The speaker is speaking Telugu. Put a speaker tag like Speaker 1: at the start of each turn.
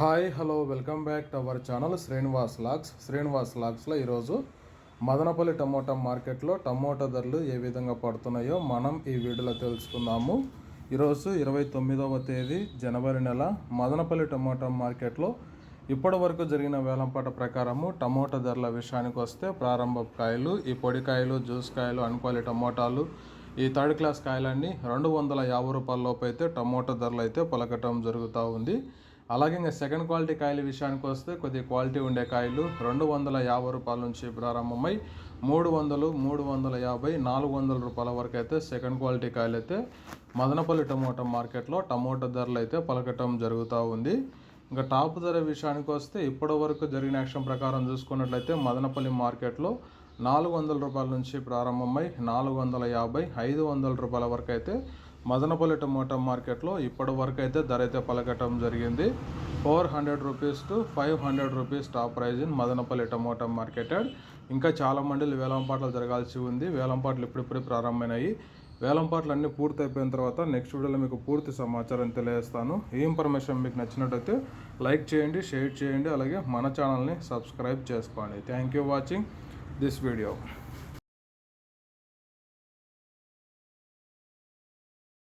Speaker 1: Hi hello welcome back to our channel Srinivas logs. Srinivas లాగ్స్లో ఈరోజు మదనపల్లి టమోటా మార్కెట్లో టమోటా ధరలు ఏ విధంగా పడుతున్నాయో మనం ఈ వీడియోలో తెలుసుకుందాము. ఈరోజు ఇరవై తొమ్మిదవ తేదీ జనవరి నెల. మదనపల్లి టమోటా మార్కెట్లో ఇప్పటి వరకు జరిగిన వేలంపాట ప్రకారము టమోటా ధరల విషయానికి వస్తే ప్రారంభ కాయలు ఈ పొడి కాయలు జ్యూస్ కాయలు అనుకోలి టమోటాలు ఈ థర్డ్ క్లాస్ కాయలన్నీ రెండు వందల యాభై రూపాయల లోపు అయితే టమోటా ధరలు అయితే పలకటం జరుగుతూ ఉంది. అలాగే ఇంకా సెకండ్ క్వాలిటీ కాయల విషయానికి వస్తే కొద్దిగా క్వాలిటీ ఉండే కాయలు రెండు వందల యాభై రూపాయల నుంచి ప్రారంభమై మూడు వందలు మూడు వందల యాభై నాలుగు వందల రూపాయల వరకు అయితే సెకండ్ క్వాలిటీ కాయలు అయితే మదనపల్లి టమోటా మార్కెట్లో టమోటా ధరలు అయితే పలకటం జరుగుతూ ఉంది. ఇంకా టాప్ ధర విషయానికి వస్తే ఇప్పటి వరకు జరిగిన యాక్షన్ ప్రకారం చూసుకున్నట్లయితే మదనపల్లి మార్కెట్లో నాలుగు వందల రూపాయల నుంచి ప్రారంభమై నాలుగు వందల యాభై ఐదు వందల రూపాయల వరకు అయితే మదనపల్లి టమోటా మార్కెట్లో ఇప్పటి వరకు అయితే ధర అయితే పలకటం జరిగింది. Four hundred rupees to five hundred rupees top price in Madanapalle tomato marketed. ఇంకా చాలా మండలి వేలంపాట్లు జరగాల్సి ఉంది. వేలంపాట్లు ఇప్పుడిప్పుడే ప్రారంభమైనాయి. వేలంపాట్లు అన్నీ పూర్తి అయిపోయిన తర్వాత నెక్స్ట్ వీడియోలో మీకు పూర్తి సమాచారం తెలియజేస్తాను. ఈ ఇన్ఫర్మేషన్ మీకు నచ్చినట్టయితే లైక్ చేయండి షేర్ చేయండి అలాగే మన ఛానల్ని సబ్స్క్రైబ్ చేసుకోండి. Thank you watching this video.